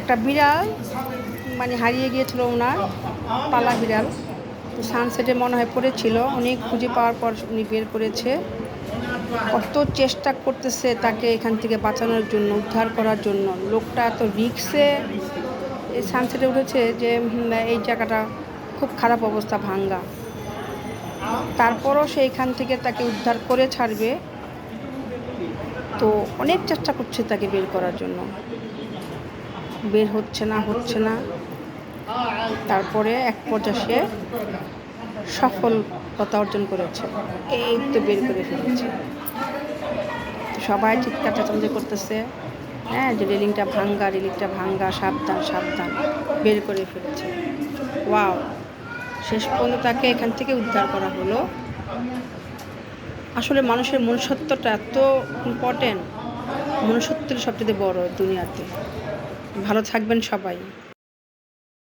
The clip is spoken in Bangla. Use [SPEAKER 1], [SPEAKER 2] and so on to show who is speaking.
[SPEAKER 1] একটা বিড়াল মানে হারিয়ে গিয়েছিল ওনার, পালা বিড়াল। সানসেটে মনে হয় পড়েছিল, অনেক খুঁজে পাওয়ার পর উনি বের করেছে। কত চেষ্টা করতেছে তাকে এখান থেকে বাঁচানোর জন্য, উদ্ধার করার জন্য। লোকটা এত রিক্সে এই সানসেটে উঠেছে যে এই জায়গাটা খুব খারাপ অবস্থা, ভাঙ্গা। তারপরও সে এখান থেকে তাকে উদ্ধার করে ছাড়বে। তো অনেক চেষ্টা করছে তাকে বের করার জন্য। বের হচ্ছে না হচ্ছে না। তারপরে এক পর্যায়ে সফলতা অর্জন করেছে। এই তো বের করে ফেলেছে। সবাই চিৎকার চাচামেচি করতেছে। হ্যাঁ যে রেলিংটা ভাঙ্গা রেলিংটা ভাঙ্গা, সাবধান সাবধান, বের করে ফেলেছে। ওয়াও! শেষ পর্যন্ত তাকে এখান থেকে উদ্ধার করা হলো। আসলে মানুষের মনুষ্যত্বটা এত ইম্পর্টেন্ট মনুষ্যত্বের সবচেয়ে বড় দুনিয়াতে। ভালো থাকবেন সবাই।